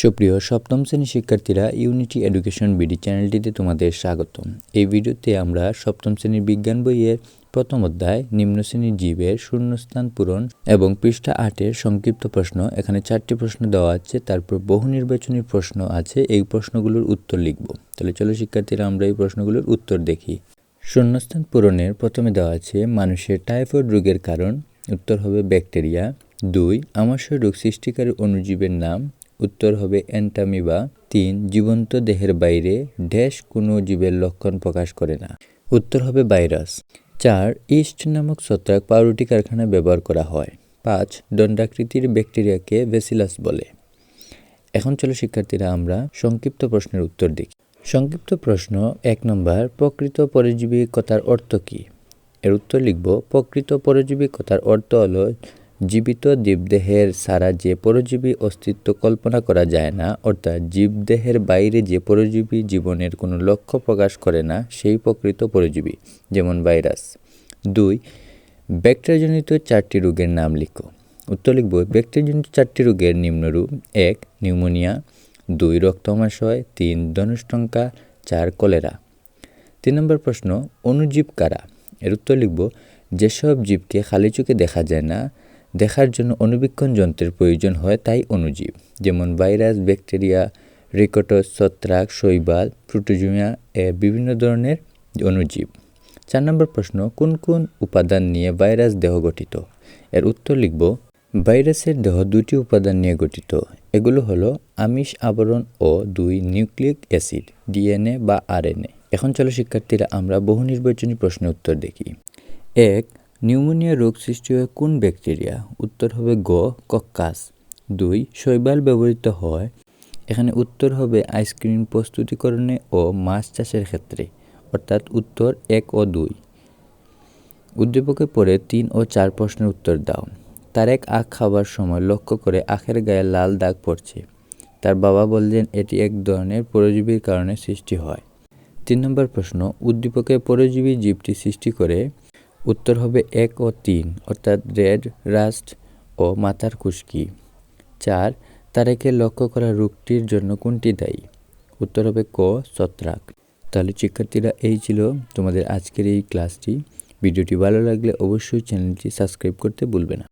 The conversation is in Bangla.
সুপ্রিয়, সপ্তম শ্রেণির শিক্ষার্থীরা ইউনিটি এডুকেশন বিডি চ্যানেলটিতে তোমাদের স্বাগতম। এই ভিডিওতে আমরা সপ্তম শ্রেণির বিজ্ঞান বইয়ের প্রথম অধ্যায়, নিম্ন শ্রেণির জীবের শূন্যস্থান পূরণ এবং পৃষ্ঠা আটের সংক্ষিপ্ত প্রশ্ন, এখানে চারটি প্রশ্ন দেওয়া আছে, তারপর বহু নির্বাচনী প্রশ্ন আছে, এই প্রশ্নগুলোর উত্তর লিখব। তাহলে চলো শিক্ষার্থীরা আমরা এই প্রশ্নগুলোর উত্তর দেখি। শূন্যস্থান পূরণের প্রথমে দেওয়া আছে, মানুষের টাইফয়েড রোগের কারণ, উত্তর হবে ব্যাকটেরিয়া। দুই, আমাশয় রোগ সৃষ্টিকারী অণুজীবের নাম উত্তর হবে অ্যান্টামিবা তিন, জীবন্ত দেহের বাইরে ড্যাশ কোনো জীবের লক্ষণ প্রকাশ করে না। উত্তর হবে ভাইরাস। চার, ইস্ট নামক ছত্রাক পাউরুটি কারখানায় ব্যবহার করা হয়। পাঁচ, দণ্ডাকৃতির ব্যাকটেরিয়াকে ভেসিলাস বলে। এখন চলো শিক্ষার্থীরা আমরা সংক্ষিপ্ত প্রশ্নের উত্তর দেখি। সংক্ষিপ্ত প্রশ্ন এক নম্বর, প্রকৃত পরজীবী কথার অর্থ কী? এর উত্তর লিখব, প্রকৃত পরজীবী কথার অর্থ হলো জীবিত জীবদেহের সারা যে পরজীবী অস্তিত্ব কল্পনা করা যায় না, অর্থাৎ জীবদেহের বাইরে যে পরজীবী জীবনের কোনো লক্ষ্য প্রকাশ করে না, সেই প্রকৃত পরজীবী, যেমন ভাইরাস। দুই, ব্যাকটেরিয়াজনিত চারটি রোগের নাম লিখো। উত্তর লিখব, ব্যাকটেরিয়াজনিত চারটি রোগের নিম্নরূপ এক, নিউমোনিয়া, দুই, রক্তমাশয়, তিন, ধনুষ্টঙ্কা, চার, কলেরা। তিন নম্বর প্রশ্ন অণুজীব কারা? এর উত্তর লিখব, যেসব জীবকে খালি চোখে দেখা যায় না দেখার জন্য অনুবীক্ষণ যন্ত্রের প্রয়োজন হয় তাই অণুজীব যেমন ভাইরাস, ব্যাকটেরিয়া, রিকটস, ছত্রাক, শৈবাল, প্রোটোজোমিয়া, এ বিভিন্ন ধরনের অণুজীব চার নম্বর প্রশ্ন, কোন কোন উপাদান নিয়ে ভাইরাস দেহ গঠিত? এর উত্তর লিখব, ভাইরাসের দেহ দুটি উপাদান নিয়ে গঠিত। এগুলো হলো আমিষ আবরণ ও দুই নিউক্লিক অ্যাসিড, ডিএনএ বা আরএনএ। এখন চলো শিক্ষার্থীরা আমরা বহু নির্বাচনী প্রশ্নের উত্তর দেখি। এক নিউমোনিয়া রোগ সৃষ্টি হয় কোন ব্যাকটেরিয়া? উত্তর হবে গ, কক্কাস। দুই, শৈবাল ব্যবহৃত হয়, এখানে উত্তর হবে আইসক্রিম প্রস্তুতিকরণে ও মাছ চাষের ক্ষেত্রে, অর্থাৎ উত্তর এক ও দুই। উদ্দীপকে পরে তিন ও চার প্রশ্নের উত্তর দাও। তার এক আখ খাবার সময় লক্ষ্য করে আখের গায়ে লাল দাগ পড়ছে। তার বাবা বললেন, এটি এক ধরনের পরজীবীর কারণে সৃষ্টি হয়। তিন নম্বর প্রশ্ন, উদ্দীপকে পরজীবী জীবটি সৃষ্টি করে উত্তর হবে এক ও তিন, অর্থাৎ রেড, রাস্ট ও মাথার খুশকি। চার, তারেকে লক্ষ্য করা রোগটির জন্য কোনটি দায়ী? উত্তর হবে ক, ছত্রাক। তাহলে শিক্ষার্থীরা, এই ছিল তোমাদের আজকের এই ক্লাসটি। ভিডিওটি ভালো লাগলে অবশ্যই চ্যানেলটি সাবস্ক্রাইব করতে ভুলবে না।